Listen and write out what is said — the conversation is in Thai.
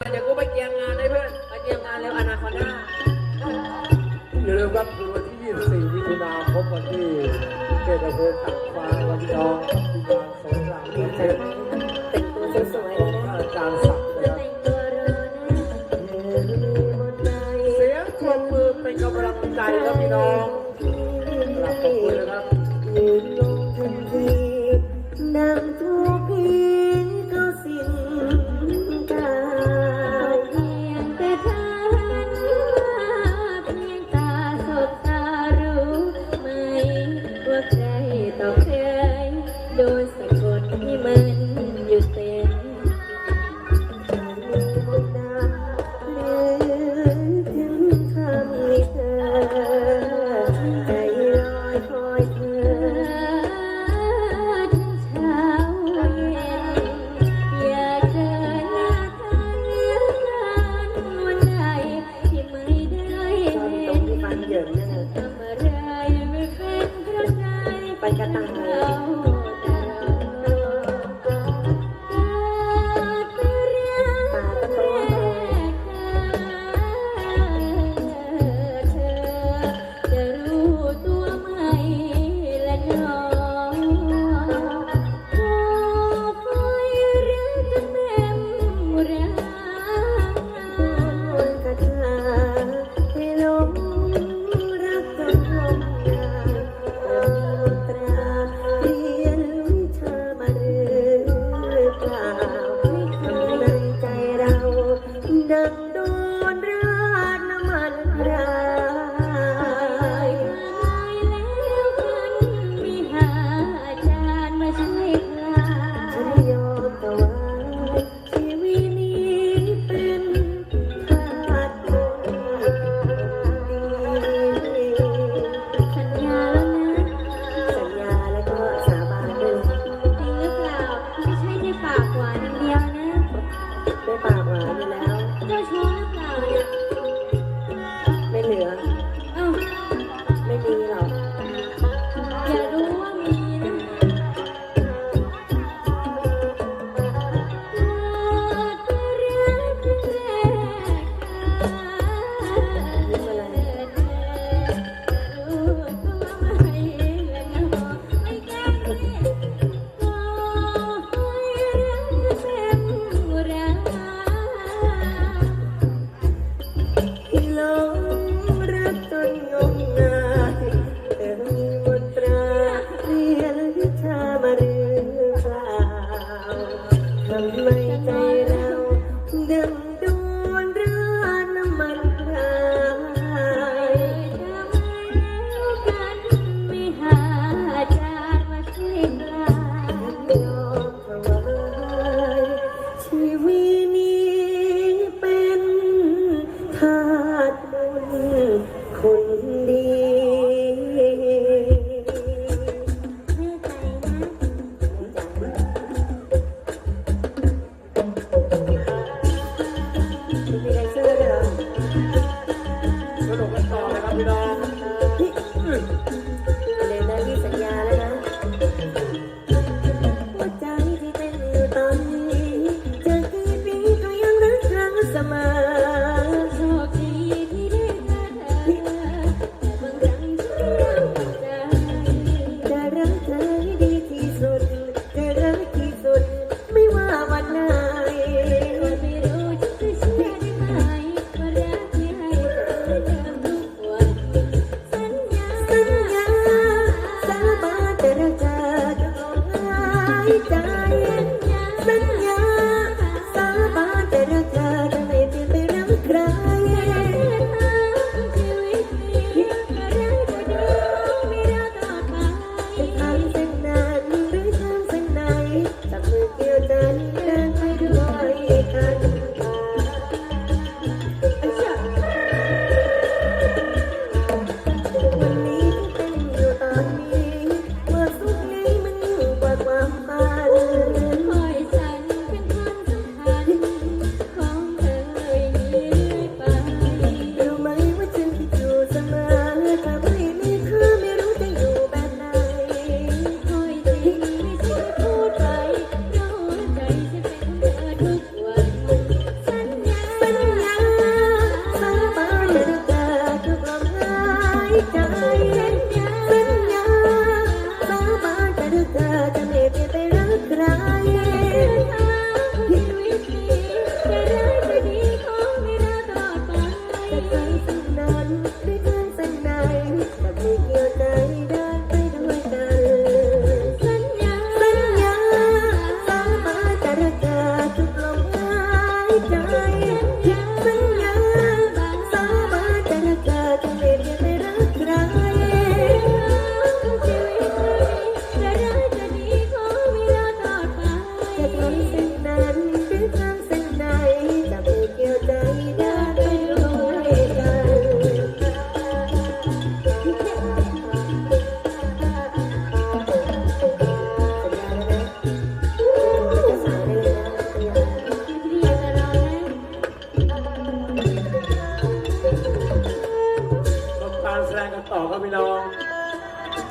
เดี๋ยวกูไปเกียงงานได้เพื่อนไปเกียงงานแล้วอนาคอนด้าอย่าลืมครับคืนวันที่ 24 มิถุนาพบวันที่เกตอำเภอตากฟ้าวันที่น้องที่งานสงกรานต์เทศ Yeah. 的人。time I did.